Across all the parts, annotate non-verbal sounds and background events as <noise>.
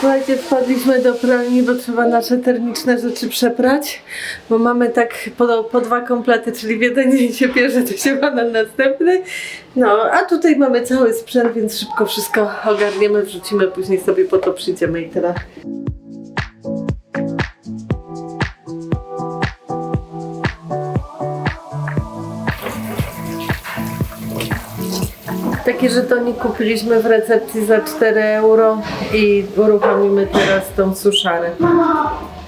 Słuchajcie, wpadliśmy do pralni, bo trzeba nasze termiczne rzeczy przeprać, bo mamy tak po, po dwa komplety, czyli w jeden dzień się bierze, to się ma na następny. No, a tutaj mamy cały sprzęt, więc szybko wszystko ogarniemy, wrzucimy, później sobie po to przyjdziemy i tyle. Takie żetony kupiliśmy w recepcji za 4 euro i uruchomimy teraz tą suszarę.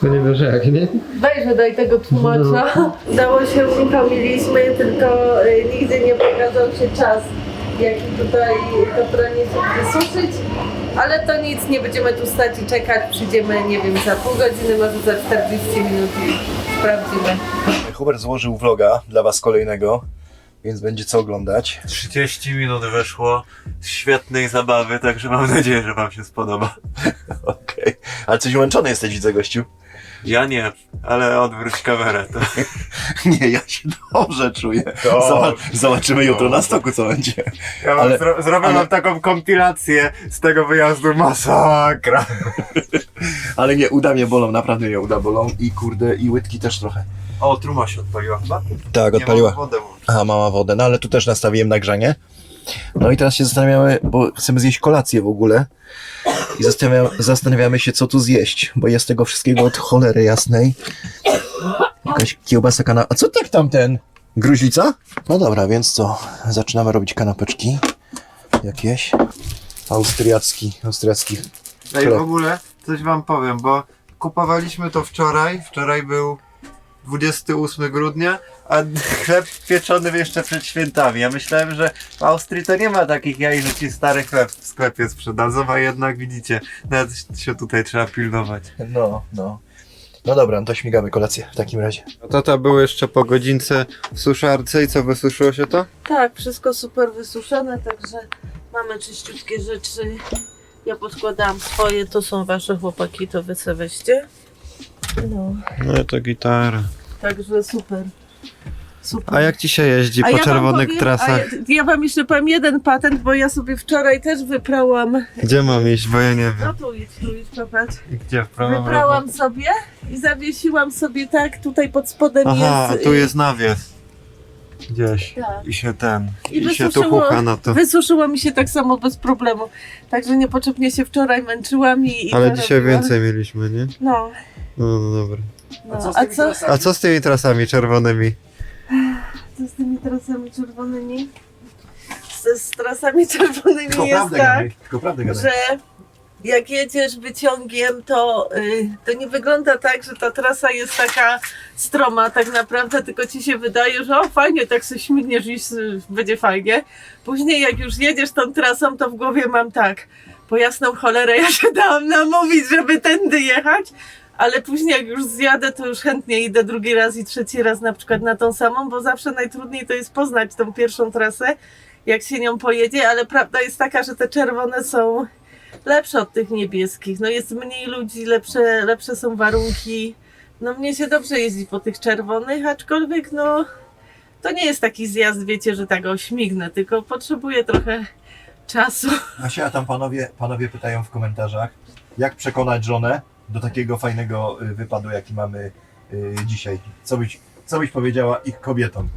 To nie wiesz jak, nie? Dajże daj tego tłumacza. Udało się, uruchomiliśmy, tylko y, nigdy nie pokazał się czas, jaki tutaj to pranie się wysuszyć. Ale to nic, nie będziemy tu stać i czekać. Przyjdziemy, nie wiem, za pół godziny, może za 40 minut i sprawdzimy. Hubert złożył vloga dla was kolejnego, więc będzie co oglądać. 30 minut weszło świetnej zabawy, także mam nadzieję, że wam się spodoba. <laughs> Okej. Ale coś umęczony jesteś, widzę gościu. Ja nie, ale odwróć kamerę. To... <laughs> Nie, ja się dobrze czuję. Dobrze. Zoba- zobaczymy jutro na stoku, co będzie. Ja Ale- zro- zrobię ale- wam taką kompilację z tego wyjazdu masakra. <laughs> Ale nie, uda mnie bolą, naprawdę mnie uda bolą i kurde, i łydki też trochę. O, truma się odpaliła chyba? Tak, Nie mam wodę. Aha, mama wodę, no ale tu też nastawiłem na grzanie. No i teraz się zastanawiamy, bo chcemy zjeść kolację w ogóle. I zastanawiamy, zastanawiamy się, co tu zjeść, bo jest tego wszystkiego od cholery jasnej. Jakaś kiełbasa kana... A co tak tamten? Gruźlica? No dobra, więc co? Zaczynamy robić kanapeczki. Jakieś. Austriacki, austriacki. Ej, Chleb. w ogóle coś wam powiem, bo kupowaliśmy to wczoraj. Wczoraj był 28 grudnia, a chleb pieczony jeszcze przed świętami. Ja myślałem, że w Austrii to nie ma takich jaj, że ci stary chleb w sklepie sprzedadzą, a jednak widzicie, nawet się tutaj trzeba pilnować. No, no. No dobra, no to śmigamy kolację w takim razie. Tata był jeszcze po godzince w suszarce i co, wysuszyło się to? Tak, wszystko super wysuszone, także mamy czyściutkie rzeczy. Ja podkładałam swoje, to są wasze chłopaki, to wy se weźcie. No, No to gitara. także super. Super. A jak ci się jeździ A po ja wam czerwonych powiem- trasach? a Ja, ja wam jeszcze powiem jeden patent, bo ja sobie wczoraj też wyprałam. Gdzie mam iść, bo ja nie No wiem. tu idź, tu idź, popatrz. I Gdzie w prawą? Wyprałam sobie i zawiesiłam sobie tak, tutaj pod spodem Aha, jest. a tu y, jest nawies. Gdzieś. Tak. I się ten. I I, się tu wysuszyło- pucha na to. Wysuszyło mi się tak samo bez problemu. Także niepotrzebnie się wczoraj męczyłam i. i Ale to dzisiaj robiłam. więcej mieliśmy, nie? No, No, no dobra. no. A co? A co z tymi trasami czerwonymi? Co z tymi trasami czerwonymi? Z, z trasami czerwonymi Tylko jest prawdę tak, gadaj, tylko prawdę gadaj. że jak jedziesz wyciągiem, to, y, to nie wygląda tak, że ta trasa jest taka stroma tak naprawdę, tylko ci się wydaje, że o fajnie, tak sobie śmigniesz i y, będzie fajnie. Później jak już jedziesz tą trasą, to w głowie mam tak, po jasną cholerę ja się dałam namówić, żeby tędy jechać, ale później jak już zjadę, to już chętnie idę drugi raz i trzeci raz na przykład na tą samą, bo zawsze najtrudniej to jest poznać tą pierwszą trasę, jak się nią pojedzie, ale prawda jest taka, że te czerwone są lepsze od tych niebieskich. No jest mniej ludzi, lepsze, lepsze są warunki. No mnie się dobrze jeździ po tych czerwonych, aczkolwiek no to nie jest taki zjazd, wiecie, że tak ośmignę, tylko potrzebuję trochę czasu. Asia, a tam panowie, panowie pytają w komentarzach, jak przekonać żonę do takiego fajnego y, wypadu, jaki mamy y, dzisiaj. Co byś, co byś powiedziała ich kobietom?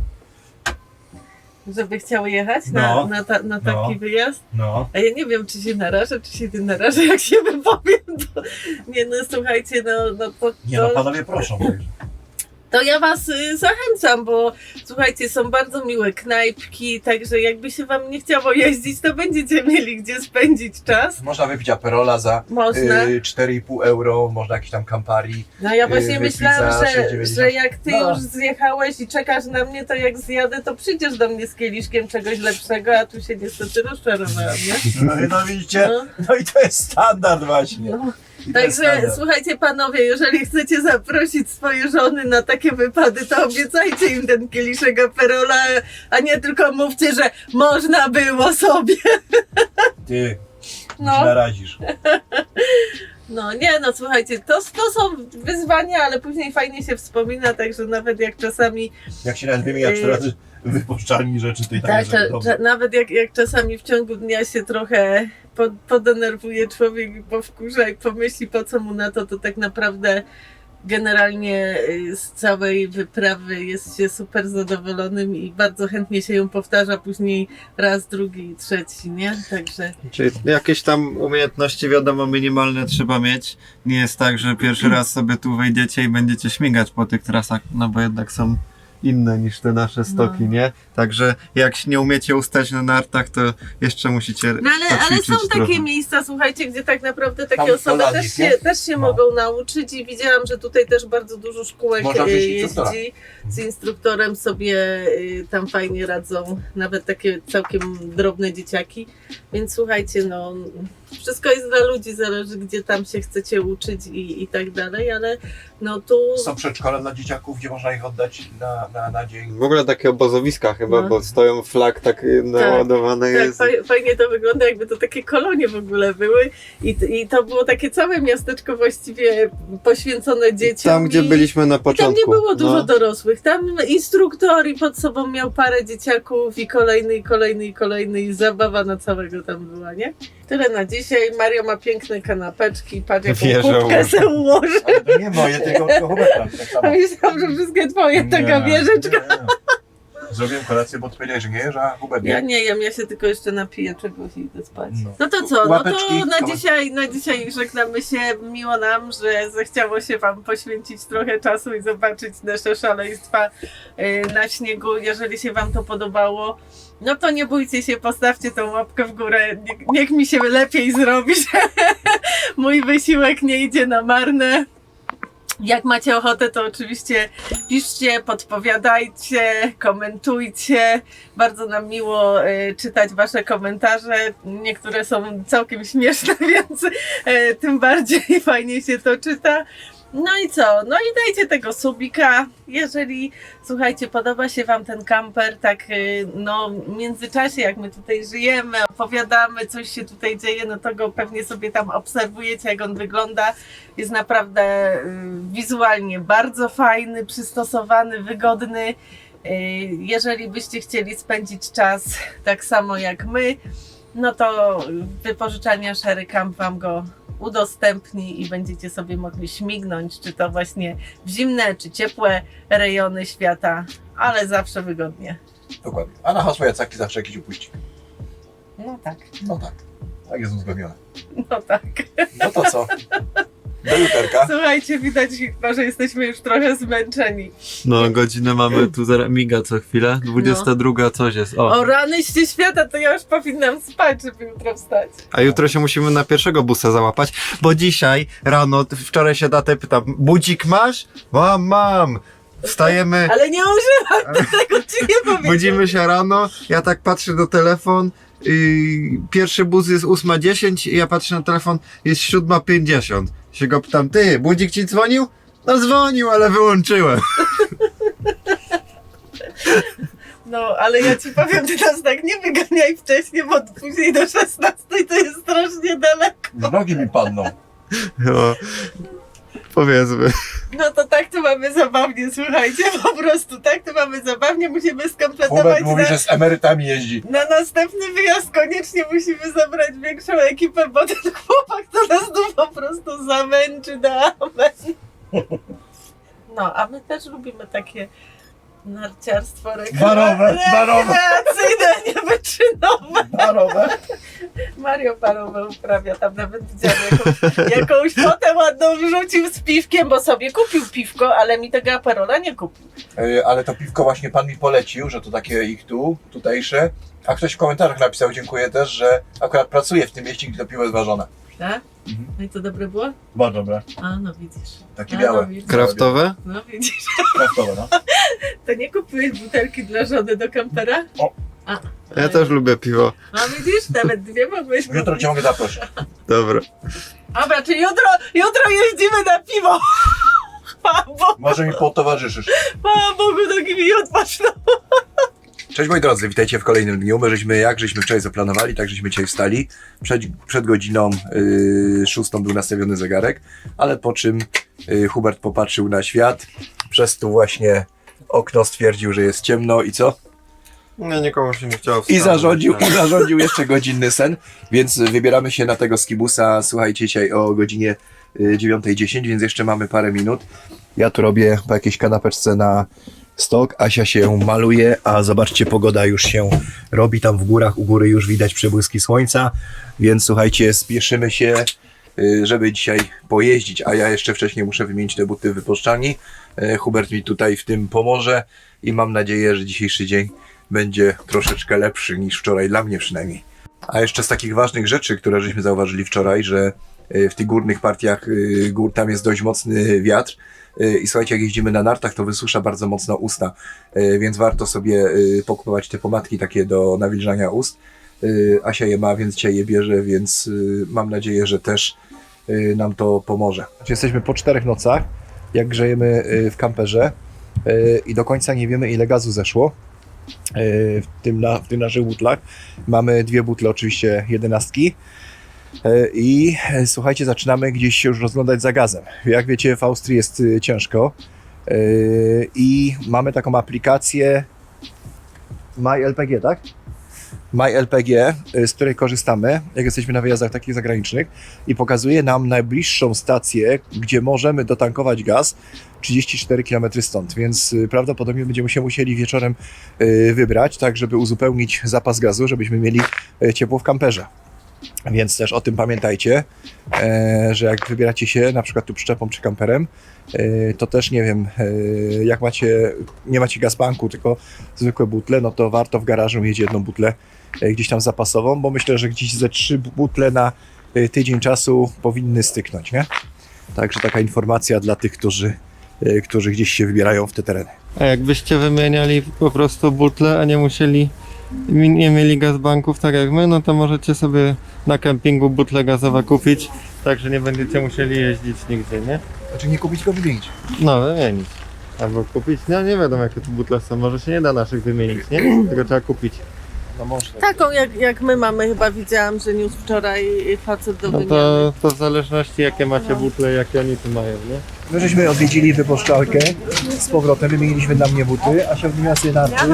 Żeby chciały jechać No. na, na, ta, na taki No. wyjazd. No. A ja nie wiem, czy się narażę, czy się nie narażę, <laughs> jak się wypowiem. To... Nie no, słuchajcie, no, no to, Nie no, panowie proszą. <laughs> to ja was y, zachęcam, bo słuchajcie, są bardzo miłe knajpki, także jakby się wam nie chciało jeździć, to będziecie mieli gdzie spędzić czas. Można wypić aperola za Można. y, 4,5 euro, można jakiś tam Campari. No ja właśnie Yy, myślałam, za że, 6,90. że jak ty No. już zjechałeś i czekasz na mnie, to jak zjadę, to przyjdziesz do mnie z kieliszkiem czegoś lepszego, a tu się niestety rozczarowałam, nie? No, i no widzicie, No. no i to jest standard właśnie. No. To Także standard. słuchajcie panowie, jeżeli chcecie zaprosić swoje żony na takie wypady, to obiecajcie im ten kieliszek aperola, a nie tylko mówcie, że można było sobie. Ty, No. źle radzisz. No nie no, słuchajcie, to, to są wyzwania, ale później fajnie się wspomina, także nawet jak czasami Jak się nawet wymienia cztery Yy. razy wypuszczalni rzeczy, to i tak Tak, cza, nawet jak, jak czasami w ciągu dnia się trochę po, podenerwuje człowiek i powkurza i pomyśli po co mu na to, to tak naprawdę generalnie y, z całej wyprawy jest się super zadowolonym i bardzo chętnie się ją powtarza później raz, drugi i trzeci, nie? Także Czyli jakieś tam umiejętności, wiadomo, minimalne trzeba mieć. Nie jest tak, że pierwszy <clears throat> raz sobie tu wejdziecie i będziecie śmigać po tych trasach, no bo jednak są inne niż te nasze stoki, No. nie? Także jak nie umiecie ustać na nartach, to jeszcze musicie No ale, ale poćwiczyć są takie trochę. miejsca, słuchajcie, gdzie tak naprawdę takie Tam osoby też się, nie? też się No. mogą nauczyć i widziałam, że tutaj też bardzo dużo szkółek Można e, wziąć instruktora. jeździ. Z instruktorem sobie e, tam fajnie radzą, nawet takie całkiem drobne dzieciaki. Więc słuchajcie, no wszystko jest dla ludzi, zależy gdzie tam się chcecie uczyć i, i tak dalej, ale no tu... Są przedszkola dla dzieciaków, gdzie można ich oddać na, na, na dzień. W ogóle takie obozowiska chyba, No. bo stoją flag tak y, naładowane Tak, jest. faj- fajnie to wygląda, jakby to takie kolonie w ogóle były i, i to było takie całe miasteczko właściwie poświęcone dzieciom. Tam, gdzie i, byliśmy na i tam początku. nie było dużo no. dorosłych. Tam instruktor i pod sobą miał parę dzieciaków i kolejny, i kolejny, i kolejny i zabawa na całego tam była, nie? Tyle na dzisiaj. Mario ma piękne kanapeczki, patrz jaką Wieżę kubkę ułożył. se ułoży. Ale to nie moje, tylko tylko Huberta. Tak <laughs> A myślałam, że wszystkie twoje, taka Nie, wieżyczka. nie. Zrobiłem kolację, bo ty powiedziałeś, że nie jesz, a Hubert Ja nie. nie jem, ja się tylko jeszcze napiję czegoś i idę spać. No. No, to co, no to na dzisiaj, na dzisiaj żegnamy się. Miło nam, że zechciało się Wam poświęcić trochę czasu i zobaczyć nasze szaleństwa y, na śniegu. Jeżeli się Wam to podobało, no to nie bójcie się, postawcie tą łapkę w górę. Niech, niech mi się lepiej zrobi, <laughs> że mój wysiłek nie idzie na marne. Jak macie ochotę, to oczywiście piszcie, podpowiadajcie, komentujcie. Bardzo nam miło e, czytać Wasze komentarze. Niektóre są całkiem śmieszne, <laughs> więc e, tym bardziej fajnie się to czyta. No i co? No i dajcie tego subika. Jeżeli, słuchajcie, podoba się Wam ten kamper, tak e, no w międzyczasie, jak my tutaj żyjemy, opowiadamy, coś się tutaj dzieje, no to go pewnie sobie tam obserwujecie, jak on wygląda. Jest naprawdę y, wizualnie bardzo fajny, przystosowany, wygodny. Y, Jeżeli byście chcieli spędzić czas tak samo jak my, no to wypożyczalnia Sherry Camp Wam go udostępni i będziecie sobie mogli śmignąć, czy to właśnie w zimne, czy ciepłe rejony świata, ale zawsze wygodnie. Dokładnie. A na hasło Jacaki zawsze jakiś upuści. No tak, No tak. Tak jest uzgodnione. no tak. No to co? <laughs> Do. Słuchajcie, widać chyba, że jesteśmy już trochę zmęczeni. No, godzinę mamy tu zaraz miga co chwilę. 22 coś jest. O. O ranyście świata, to ja już powinnam spać, żeby jutro wstać. A jutro się musimy na pierwszego busa załapać, bo dzisiaj rano, wczoraj się datę pytam, budzik masz? Mam, mam. Wstajemy, Ale nie używam, tego ci nie powiedziałem. budzimy się rano, ja tak patrzę do telefon, pierwszy bus jest 8.10 i ja patrzę na telefon, jest 7.50. Się go pytam, ty, budzik ci dzwonił? No dzwonił, ale wyłączyłem. <laughs> No, ale ja ci powiem, ty nas tak nie wyganiaj wcześniej, bo później do 16 to jest strasznie daleko. Nogi mi padną. No, powiedzmy. No to tak to mamy zabawnie, słuchajcie, po prostu tak to mamy zabawnie, musimy skompletować Hubert mówi, na, że z emerytami jeździ. na następny wyjazd koniecznie musimy zabrać większą ekipę, bo ten chłopak to nas tu po prostu zamęczy na amen. <laughs> No, a my też lubimy takie narciarstwo Barowe, barowe. rekreacyjne, niewyczynowe. Barowe. Mario parowe uprawia, tam nawet widziałam jakąś, jakąś fotę ładną wrzucił z piwkiem, bo sobie kupił piwko, ale mi tego aparola nie kupił. E, Ale to piwko właśnie pan mi polecił, że to takie ich tu, tutejsze. A ktoś w komentarzach napisał, dziękuję też, że akurat pracuje w tym mieście, gdzie to piwo jest ważone. Tak? Mhm. No i to dobre było? Bardzo dobre. A, no widzisz. Takie A, białe. No, widzisz. Kraftowe? no widzisz. Kraftowe, no. <laughs> To nie kupiłeś butelki dla żony do kampera? O. A, Ja też lubię piwo. A widzisz, nawet dwie mogłeś Jutro kupić. cię mogę zaprosić. Dobra. Dobra, czyli jutro, jutro jeździmy na piwo. <laughs> Bogu, Może mi potowarzyszysz. chwała Bogu, nogi mi odpoczną. <laughs> Cześć moi drodzy, witajcie w kolejnym dniu. My żeśmy jak żeśmy wczoraj zaplanowali, tak żeśmy dzisiaj wstali. Przed, przed godziną yy, szóstą był nastawiony zegarek, ale po czym yy, Hubert popatrzył na świat, przez tu właśnie okno stwierdził, że jest ciemno i co? Nie, nikomu się nie chciało I wstawać, zarządził. I zarządził jeszcze godzinny sen, więc wybieramy się na tego skibusa, słuchajcie, dzisiaj o godzinie y, 9.10, więc jeszcze mamy parę minut. Ja tu robię po jakiejś kanapeczce na stok, Asia się maluje, a zobaczcie, pogoda już się robi tam w górach, u góry już widać przebłyski słońca, więc słuchajcie, spieszymy się, y, żeby dzisiaj pojeździć, a ja jeszcze wcześniej muszę wymienić te buty w wypożyczalni. Y, Hubert mi tutaj w tym pomoże i mam nadzieję, że dzisiejszy dzień będzie troszeczkę lepszy niż wczoraj, dla mnie przynajmniej. A jeszcze z takich ważnych rzeczy, które żeśmy zauważyli wczoraj, że w tych górnych partiach y, gór tam jest dość mocny wiatr y, i słuchajcie, jak jeździmy na nartach, to wysusza bardzo mocno usta, y, więc warto sobie y, pokupować te pomadki takie do nawilżania ust. Y, Asia je ma, więc dzisiaj je bierze, więc y, mam nadzieję, że też y, nam to pomoże. Jesteśmy po czterech nocach, jak grzejemy y, w kamperze y, i do końca nie wiemy, ile gazu zeszło y, w tym, na, w naszych butlach. Mamy dwie butle, oczywiście jedenastki. Y, I y, słuchajcie, zaczynamy gdzieś się już rozglądać za gazem. Jak wiecie, w Austrii jest y, ciężko. I mamy taką aplikację MyLPG, tak? MyLPG, z której korzystamy, jak jesteśmy na wyjazdach takich zagranicznych i pokazuje nam najbliższą stację, gdzie możemy dotankować gaz 34 km stąd, więc prawdopodobnie będziemy się musieli wieczorem wybrać, tak żeby uzupełnić zapas gazu, żebyśmy mieli ciepło w kamperze. Więc też o tym pamiętajcie, e, że jak wybieracie się na przykład tu przyczepą czy kamperem, e, to też nie wiem, e, jak macie, nie macie gazbanku, tylko zwykłe butle, no to warto w garażu mieć jedną butlę gdzieś tam zapasową, bo myślę, że gdzieś ze trzy butle na tydzień czasu powinny styknąć, nie? Także taka informacja dla tych, którzy, którzy gdzieś się wybierają w te tereny. A jakbyście wymieniali po prostu butle, a nie musieli, nie mieli gazbanków tak jak my, no to możecie sobie na kempingu butle gazowe kupić, tak że nie będziecie musieli jeździć nigdzie, nie? Znaczy nie kupić, tylko wymienić. No, wymienić. Albo kupić, no nie wiadomo jakie tu butle są, może się nie da naszych wymienić, nie? Tylko trzeba kupić. No można. Taką jak, jak my mamy, chyba widziałam, że niósł wczoraj facet do No wymiany. to, to w zależności jakie macie butle, jakie oni tu mają, nie? My żeśmy odwiedzili wypożyczalkę z powrotem, wymieniliśmy dla mnie buty, a się wymieniła sobie narty.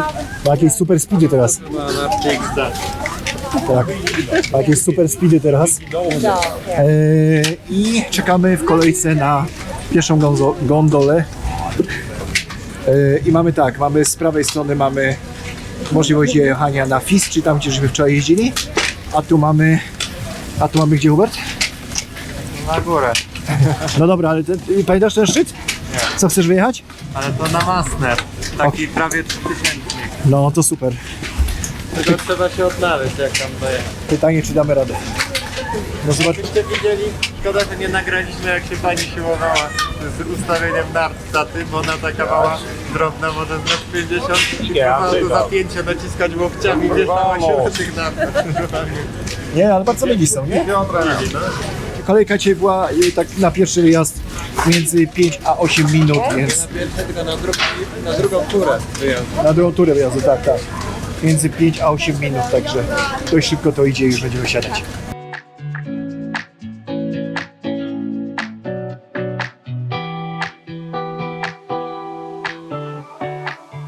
Ma jakieś super speedy teraz. Tak, ma jakieś super speedy teraz. Eee, I czekamy w kolejce na pierwszą gondolę. Eee, I mamy tak, mamy z prawej strony mamy możliwość jechania na FIS, czy tam gdzie żeśmy wczoraj jeździli. A tu mamy, a tu mamy gdzie Hubert? Na górę. No dobra, ale ten, pamiętasz ten szczyt? Co chcesz wyjechać? Ale to na Masner, taki prawie 3000. No to super. Tylko trzeba się odnaleźć jak tam dojechać. Pytanie, czy damy radę. No zobacz, Jakbyście widzieli, szkoda, że nie nagraliśmy jak się pani siłowała z ustawieniem nart taty, bo ona taka mała, drobna, może z metr 50 i próbowała to zapięcie naciskać łokciami, wieszała się na tych nartach. nie, ale bardzo mieli są, nie? Piątra no. Kolejka dzisiaj była y, tak na pierwszy wyjazd między 5 a 8 minut, więc Tylko na, drugi, na drugą turę wyjazd. na drugą turę wyjazdu, tak, tak. Między 5 a 8 minut, także dość szybko to idzie i już będziemy siadać.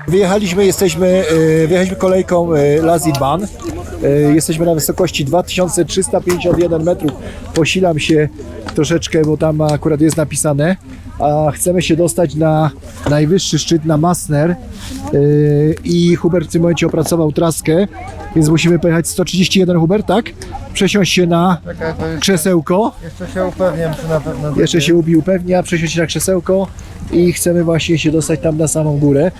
Wyjechaliśmy, jesteśmy, e, wyjechaliśmy kolejką e, Lazy Ban. E, Jesteśmy na wysokości 2351 metrów. Posilam się troszeczkę, bo tam akurat jest napisane. A chcemy się dostać na najwyższy szczyt, na Masner. E, I Hubert w tym momencie opracował traskę, więc musimy pojechać 131 Hubert, tak? Przesiąść się na krzesełko. jeszcze się upewniam, czy na pewno Jeszcze się ubił pewnie, przesiąść się na krzesełko i chcemy właśnie się dostać tam na samą górę.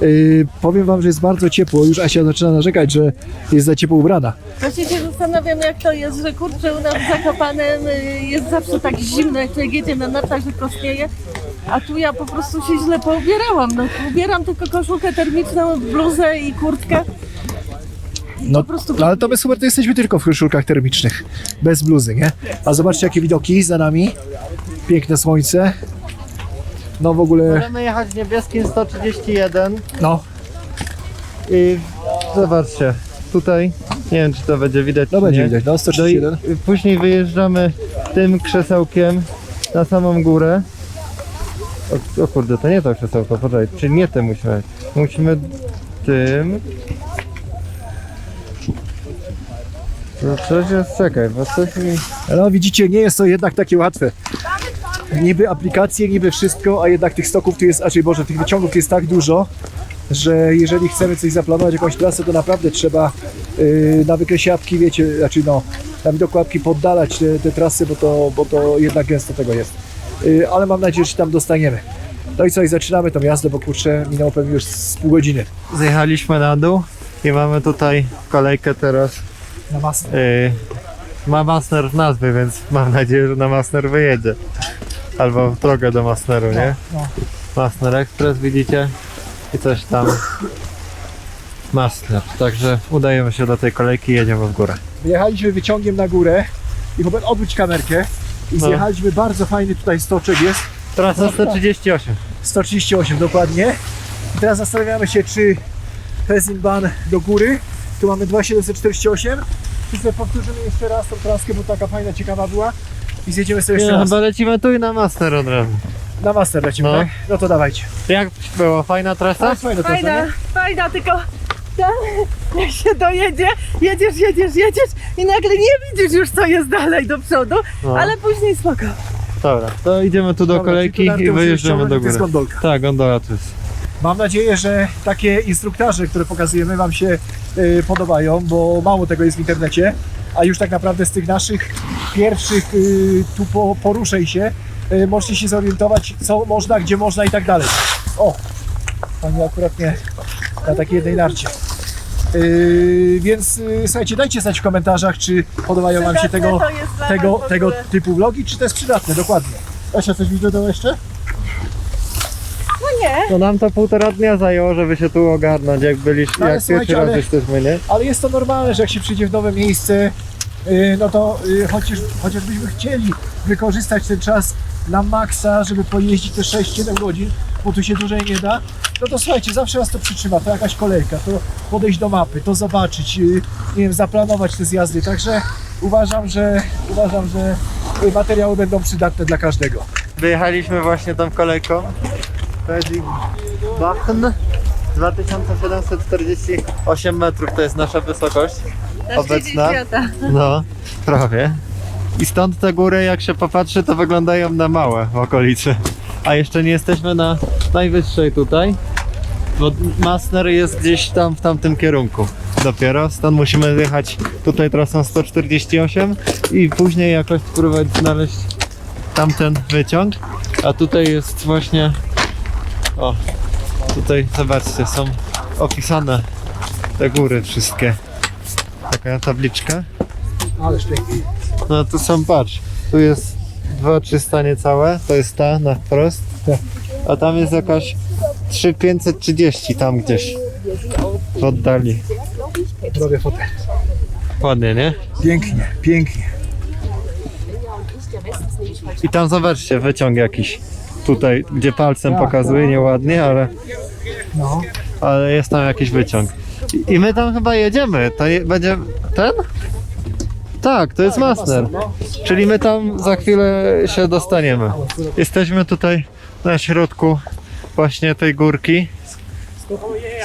Yy, powiem wam, że jest bardzo ciepło. Już Asia zaczyna narzekać, że jest za ciepło ubrana. Właśnie się zastanawiam, jak to jest, że kurczę, u nas w Zakopanem y, jest zawsze tak zimno, jak człowiek jedzie na nartach, że kostnieje. A tu ja po prostu się źle poubierałam. No, ubieram tylko koszulkę termiczną, bluzę i kurtkę. No, no ale to my super, to jesteśmy tylko w koszulkach termicznych, bez bluzy, nie? A zobaczcie jakie widoki za nami. Piękne słońce. No w ogóle, Możemy jechać niebieskim 131. no. I zobaczcie, tutaj, nie wiem czy to będzie widać No czy będzie nie. widać, no i 131. później wyjeżdżamy tym krzesełkiem na samą górę. O, o kurde, to nie to krzesełko, poczekaj, czy nie tym musimy. Musimy tym... No coś jest, czekaj, bo coś mi... No widzicie, nie jest to jednak takie łatwe. Niby aplikacje, niby wszystko, a jednak tych stoków tu jest, raczej Boże, tych wyciągów jest tak dużo, że jeżeli chcemy coś zaplanować, jakąś trasę, to naprawdę trzeba yy, na wykreślapki, wiecie, znaczy no, na widokładki poddalać te, te trasy, bo to, bo to jednak gęsto tego jest. Yy, ale mam nadzieję, że tam dostaniemy. No i co, i zaczynamy tą jazdę, bo kurczę, minęło pewnie już z pół godziny. Zjechaliśmy na dół i mamy tutaj kolejkę teraz. Na masę. Yy, ma Masner w nazwie, więc mam nadzieję, że na Masner wyjedzie. Albo w drogę do Masneru, nie? no. Masner Express widzicie? I coś tam. Masner. Także udajemy się do tej kolejki i jedziemy w górę. Wyjechaliśmy wyciągiem na górę i Hubert odwróć kamerkę i No. zjechaliśmy, bardzo fajny tutaj stoczek jest, Trasa 138. 138 dokładnie. I teraz zastanawiamy się, czy Fezinban do góry. Tu mamy 2748. Czy sobie powtórzymy jeszcze raz tą traskę, bo taka fajna, ciekawa była. I zjedziemy sobie jeszcze Nie, raz. chyba lecimy tu i na Master od razu. Na master lecimy, No. tak? No to dawajcie. Jak było? Fajna trasa? Tak, fajna trasa, Fajna, nie? fajna, tylko tam, jak się dojedzie, jedziesz, jedziesz, jedziesz i nagle nie widzisz już co jest dalej do przodu, No. ale później spoko. Dobra, to idziemy tu do Dobra, kolejki tu na i tył wyjeżdżamy ściągnąć, do to jest góry. gondolka. Tak, gondola tu jest. Mam nadzieję, że takie instruktaże, które pokazujemy Wam się y, podobają, bo mało tego jest w internecie, a już tak naprawdę z tych naszych pierwszych y, tu po, poruszej się y, możecie się zorientować, co można, gdzie można i tak dalej. O, Pani akurat nie na takiej jednej narcie. Y, więc y, słuchajcie, dajcie znać w komentarzach, czy podobają Wam się tego, tego, tego typu vlogi, czy to jest przydatne, dokładnie. Asia, coś mi dodał jeszcze? Nie, No nam to półtora dnia zajęło, żeby się tu ogarnąć, jak byliśmy, No ale jak słuchajcie, pierwszy raz ale- jesteśmy, nie? Ale jest to normalne, że jak się przyjdzie w nowe miejsce, yy, no to yy, chociaż, chociażbyśmy chcieli wykorzystać ten czas na maksa, żeby pojeździć te 6-7 godzin, bo tu się dłużej nie da, no to słuchajcie, zawsze nas to przytrzyma, to jakaś kolejka, to podejść do mapy, to zobaczyć, yy, nie wiem, zaplanować te zjazdy, także uważam, że uważam, że yy, materiały będą przydatne dla każdego. Wyjechaliśmy właśnie tą kolejką. Ich Bachn. 2748 metrów to jest nasza wysokość. na Obecna? No, prawie. I stąd te góry, jak się popatrzy, to wyglądają na małe w okolicy. A jeszcze nie jesteśmy na najwyższej tutaj, bo Masner jest gdzieś tam w tamtym kierunku dopiero. Stąd musimy jechać tutaj trasą 148 i później jakoś spróbować znaleźć tamten wyciąg. A tutaj jest właśnie. O, tutaj zobaczcie, są opisane te góry wszystkie. Taka tabliczka. Pięknie. No tu są, patrz, tu jest dwa czysta niecałe, to jest ta na wprost, a tam jest jakaś 3530 tam gdzieś w oddali. Robię fotę. Ładnie, nie? Pięknie, pięknie. I tam zobaczcie, wyciąg jakiś. Tutaj, gdzie palcem pokazuje, nieładnie, ale, No. ale jest tam jakiś wyciąg. I, i my tam chyba jedziemy. To je, będzie ten? Tak, to jest Masner. Czyli my tam za chwilę się dostaniemy. Jesteśmy tutaj na środku właśnie tej górki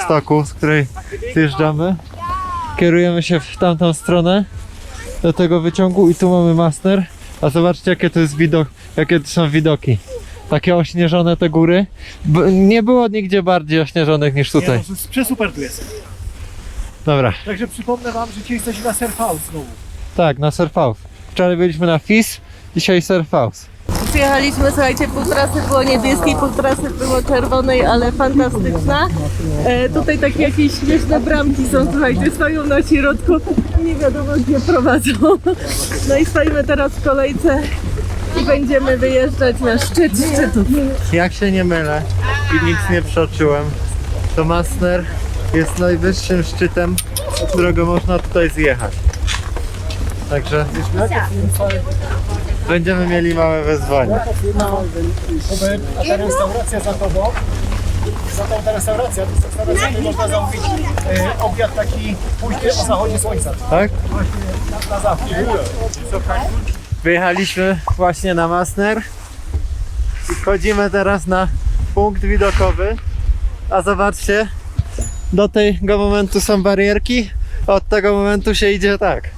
stoku, z której zjeżdżamy. Kierujemy się w tamtą stronę do tego wyciągu i tu mamy master. A zobaczcie jakie to jest widok, jakie to są widoki. Takie ośnieżone te góry. B- nie było nigdzie bardziej ośnieżonych niż tutaj. Nie, no, przesuper tu jest. Dobra, Także przypomnę Wam, że dzisiaj jesteśmy na Surf House znowu. tak, na Surf House. Wczoraj byliśmy na FIS, dzisiaj Surf House. Przyjechaliśmy, słuchajcie, pół trasy było niebieskiej, pół trasy było czerwonej, ale fantastyczna. E, tutaj takie jakieś śmieszne bramki są, słuchajcie, stoją na środku i nie wiadomo gdzie prowadzą. No i stoimy teraz w kolejce i będziemy wyjeżdżać na szczyt szczytów. Jak się nie mylę i nic nie przeoczyłem, to Masner jest najwyższym szczytem, od którego można tutaj zjechać. Także będziemy mieli małe wyzwanie. Hubert, a ta restauracja za tobą, za tą ta restauracja, to jest restauracja, można zamówić e, obiad taki późny o zachodzie słońca. Tak? Właśnie na, na zachód. Wyjechaliśmy właśnie na Masner i wchodzimy teraz na punkt widokowy. A zobaczcie, do tego momentu są barierki, a od tego momentu się idzie tak.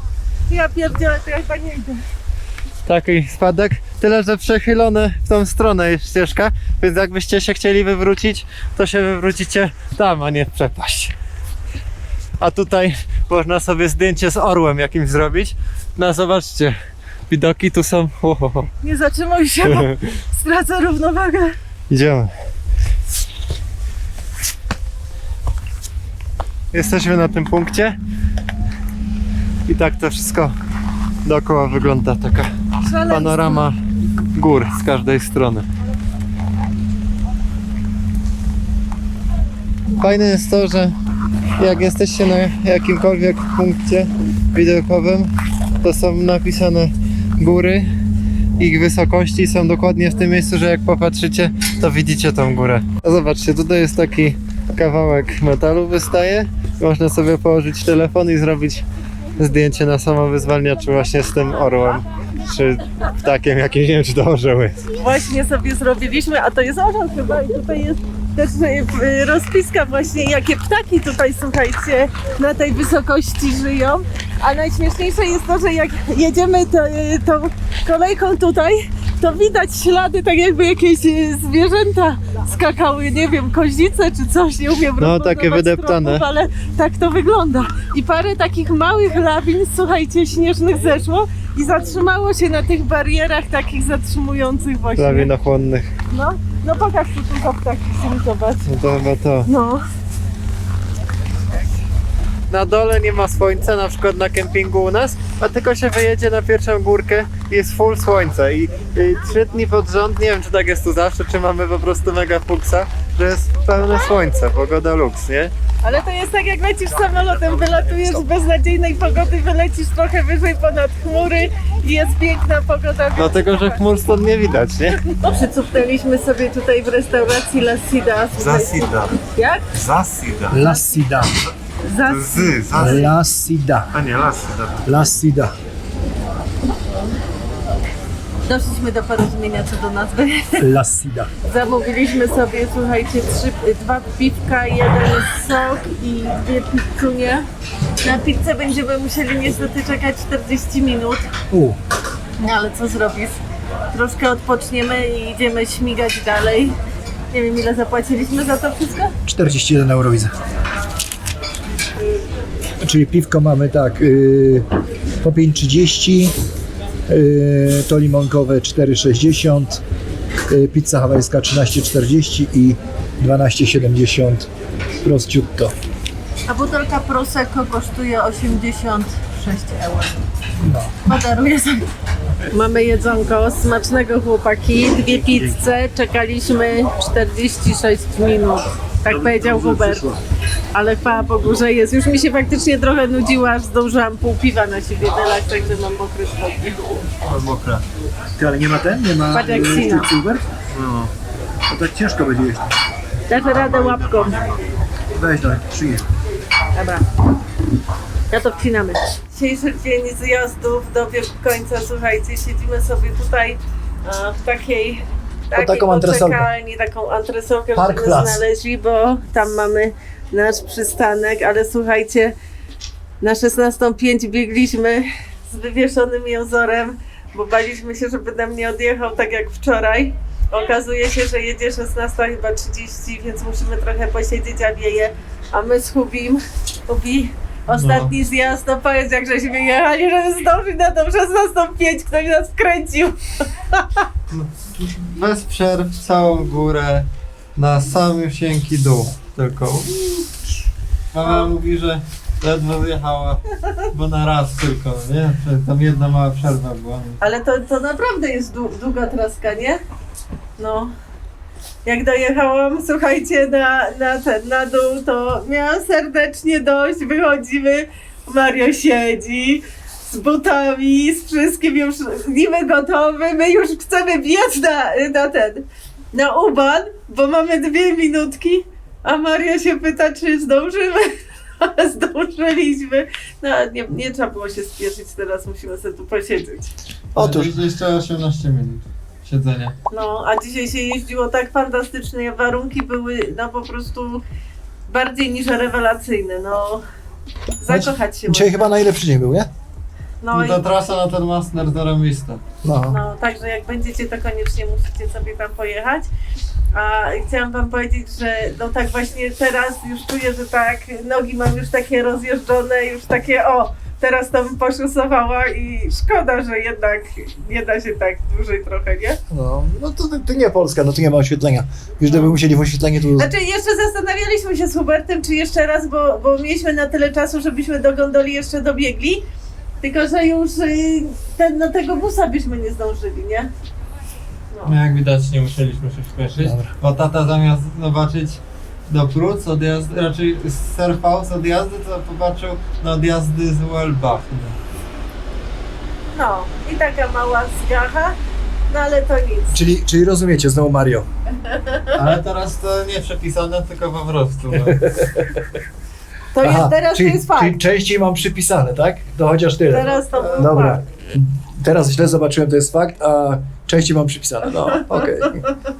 Ja pierdzielę, to ja chyba nie idę. Taki spadek, tyle że przechylone w tą stronę jest ścieżka, więc jakbyście się chcieli wywrócić, to się wywrócicie tam, a nie w przepaść. A tutaj można sobie zdjęcie z orłem jakimś zrobić. No zobaczcie, widoki tu są. Ho, ho, ho. Nie zatrzymuj się, bo <laughs> stracę równowagę. Idziemy. Jesteśmy na tym punkcie. I tak to wszystko dookoła wygląda. Taka Szaleństwo. panorama gór z każdej strony. Fajne jest to, że jak jesteście na jakimkolwiek punkcie widokowym, to są napisane góry, ich wysokości są dokładnie w tym miejscu, że jak popatrzycie, to widzicie tą górę. A zobaczcie, tutaj jest taki kawałek metalu wystaje. Można sobie położyć telefon i zrobić zdjęcie na samowyzwalniaczu właśnie z tym orłem. Czy ptakiem jakimś, nie wiem czy to. Właśnie sobie zrobiliśmy, a to jest orzeł chyba i tutaj jest też rozpiska właśnie, jakie ptaki tutaj, słuchajcie, na tej wysokości żyją. A najśmieszniejsze jest to, że jak jedziemy to, y, tą kolejką tutaj, to widać ślady, tak jakby jakieś y, zwierzęta skakały, nie wiem, kozice czy coś, nie umiem No, takie wydeptane. tropów, ale tak to wygląda. I parę takich małych lawin, słuchajcie, śnieżnych zeszło i zatrzymało się na tych barierach takich zatrzymujących właśnie. Lawinochłonnych. No, no pokaż tu tu za ptaki są, zobacz. No to chyba to. No, Na dole nie ma słońca, na przykład na kempingu u nas, a tylko się wyjedzie na pierwszą górkę i jest full słońce. I, i trzy dni pod rząd, nie wiem czy tak jest tu zawsze, czy mamy po prostu mega fuksa, że jest pełne słońce, pogoda lux, nie? ale to jest tak jak lecisz samolotem, wylatujesz z beznadziejnej pogody, wylecisz trochę wyżej ponad chmury i jest piękna pogoda. Dlatego, że chmur stąd nie widać, nie? Przycupnęliśmy sobie tutaj w restauracji La Sida. Zasida. Jak? Zasida. La Sida. Za... Z, zasida. La Sida. A nie, lasida. La Sida. Doszliśmy do porozumienia co do nazwy. <laughs> La Sida. Zamówiliśmy sobie, słuchajcie, trzy, dwa piwka, jeden sok i dwie pizzunie. Na pizzę będziemy musieli niestety czekać 40 minut. U, No ale co zrobisz? Troszkę odpoczniemy i idziemy śmigać dalej. Nie wiem ile zapłaciliśmy za to wszystko? 41 euro widzę. Czyli piwko mamy tak, yy, po 5,30, yy, to limonkowe 4,60, yy, pizza hawajska 13,40 i 12,70 prościutko. A butelka Prosecco kosztuje 86 euro. No. Podaruję sobie. Mamy jedzonko, smacznego chłopaki, dwie pizze, czekaliśmy 46 minut. Tak powiedział Hubert. Ale chwała Bogu, że jest. Już mi się faktycznie trochę nudziła, aż zdążyłam pół piwa na siebie wylać, także mam mokry spodnie. Mokra. Ty, ale nie ma ten? Nie ma Patrz jak yy, sina. silver? No. To tak ciężko będzie jeść. Dasz radę łapką. Weź daj, przyjedź. Dobra. Ja to wcinamy. Dzisiejszy dzień zjazdów dobiegł końca. Słuchajcie, siedzimy sobie tutaj a, w takiej takiej taką antresolkę. taką antresolkę Park żeśmy Place. znaleźli, bo tam mamy nasz przystanek, ale słuchajcie, na 16.05 biegliśmy z wywieszonym jozorem, bo baliśmy się, żeby nam nie odjechał tak jak wczoraj. Okazuje się, że jedzie 16 chyba 30, więc musimy trochę posiedzieć, a wieje. A my z Hubim, Hubi, ostatni zjazd, to powiedz jak żeśmy jechali, żeby zdążyć na tą 16.05, ktoś nas wkręcił. Bez przerw, całą górę, na samysieńki dół tylko. Mama mówi, że ledwo zjechała, bo na raz tylko, nie? Tam jedna mała przerwa była. Ale to, to naprawdę jest dłu- długa traska, nie? No. Jak dojechałam, słuchajcie, na, na ten, na dół, to miałam serdecznie dość, wychodzimy, Mario siedzi z butami, z wszystkim już niby gotowy, my już chcemy biec na, na ten, na uban, bo mamy dwie minutki, a Mario się pyta, czy zdążymy. <laughs> Zdążyliśmy. No, nie, nie trzeba było się spieszyć, teraz musimy sobie tu posiedzieć. Otóż. Jeszcze 18 minut siedzenia. No, a dzisiaj się jeździło tak fantastycznie, warunki były no po prostu bardziej niż rewelacyjne, no. Zakochać się Dzisiaj można. chyba najlepszy dzień był, nie? No i ta trasa na ten Masner zarobista. No. No, także jak będziecie, to koniecznie musicie sobie tam pojechać. A chciałam wam powiedzieć, że no tak właśnie teraz już czuję, że tak nogi mam już takie rozjeżdżone, już takie o, teraz to bym poszusowała i szkoda, że jednak nie da się tak dłużej trochę, nie? No, no to, to nie Polska, no to nie ma oświetlenia. Już gdyby musieli w oświetlenie, to... Znaczy jeszcze zastanawialiśmy się z Hubertem, czy jeszcze raz, bo, bo mieliśmy na tyle czasu, żebyśmy do gondoli jeszcze dobiegli. Tylko, że już y, ten, no, tego busa byśmy nie zdążyli, nie? No jak widać nie musieliśmy się śpieszyć, Dobra. bo tata zamiast zobaczyć do Prúc odjazd, raczej z surfał z odjazdu, to popatrzył na odjazdy z Welbach. No, i taka mała zgacha, no ale to nic. Czyli, czyli rozumiecie, znowu Mario. <laughs> Ale teraz to nie przepisane, tylko po prostu. No. <laughs> To jest, teraz czyli, to jest fakt. Czyli częściej mam przypisane, tak? To chociaż tyle. Teraz to był Dobra. fakt. Teraz źle zobaczyłem, to jest fakt, a częściej mam przypisane. No, okej.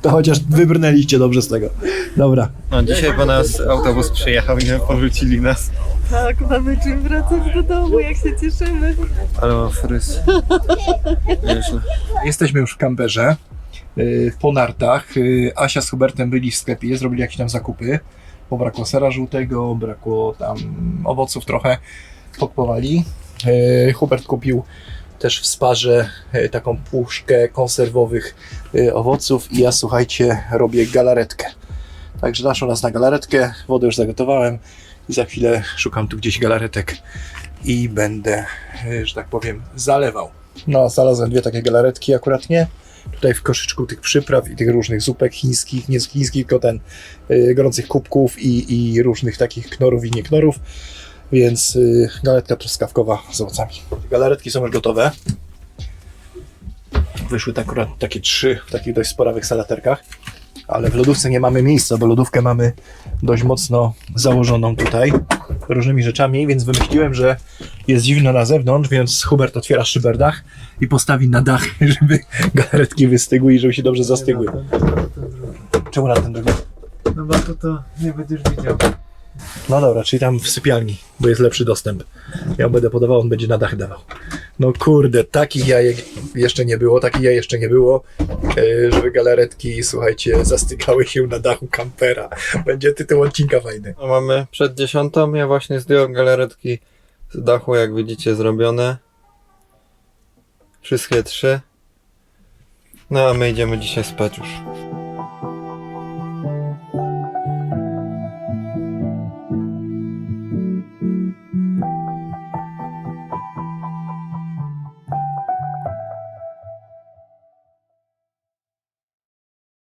To chociaż wybrnęliście dobrze z tego. Dobra. No dzisiaj po nas autobus przyjechał i nie porzucili nas. Tak, mamy czym wracać do domu, jak się cieszymy. Ale mam frys. Nieźle. Jesteśmy już w kamperze, yy, po nartach. Yy, Asia z Hubertem byli w sklepie, zrobili jakieś tam zakupy, bo brakło sera żółtego, brakło tam owoców trochę, pokupowali. Yy, Hubert kupił też w sparze yy, taką puszkę konserwowych yy, owoców i ja słuchajcie, robię galaretkę. Także naszą nas na galaretkę, wodę już zagotowałem i za chwilę szukam tu gdzieś galaretek i będę, yy, że tak powiem, zalewał. No, znalazłem dwie takie galaretki akurat nie. Tutaj w koszyczku tych przypraw i tych różnych zupek chińskich, nie chińskich, tylko ten y, gorących kubków i, i różnych takich knorów i nieknorów. Więc y, galetka truskawkowa z owocami. Galaretki są już gotowe. Wyszły tak akurat takie trzy w takich dość sporawych salaterkach. Ale w lodówce nie mamy miejsca, bo lodówkę mamy dość mocno założoną tutaj różnymi rzeczami, więc wymyśliłem, że jest zimno na zewnątrz, więc Hubert otwiera szyberdach i postawi na dach, <laughs> żeby galaretki wystygły i żeby się dobrze zastygły. Czemu na ten drugi? No bo to, to nie będziesz widział. No dobra, czyli tam w sypialni, bo jest lepszy dostęp. Ja będę podawał, on będzie na dach dawał. No kurde, takich jajek jeszcze nie było, takich jaj jeszcze nie było, e, żeby galaretki, słuchajcie, zastykały się na dachu kampera. Będzie tytuł odcinka fajny. No, mamy przed dziesiątą, ja właśnie zdjąłem galaretki z dachu, jak widzicie, zrobione. Wszystkie trzy. No a my idziemy dzisiaj spać już.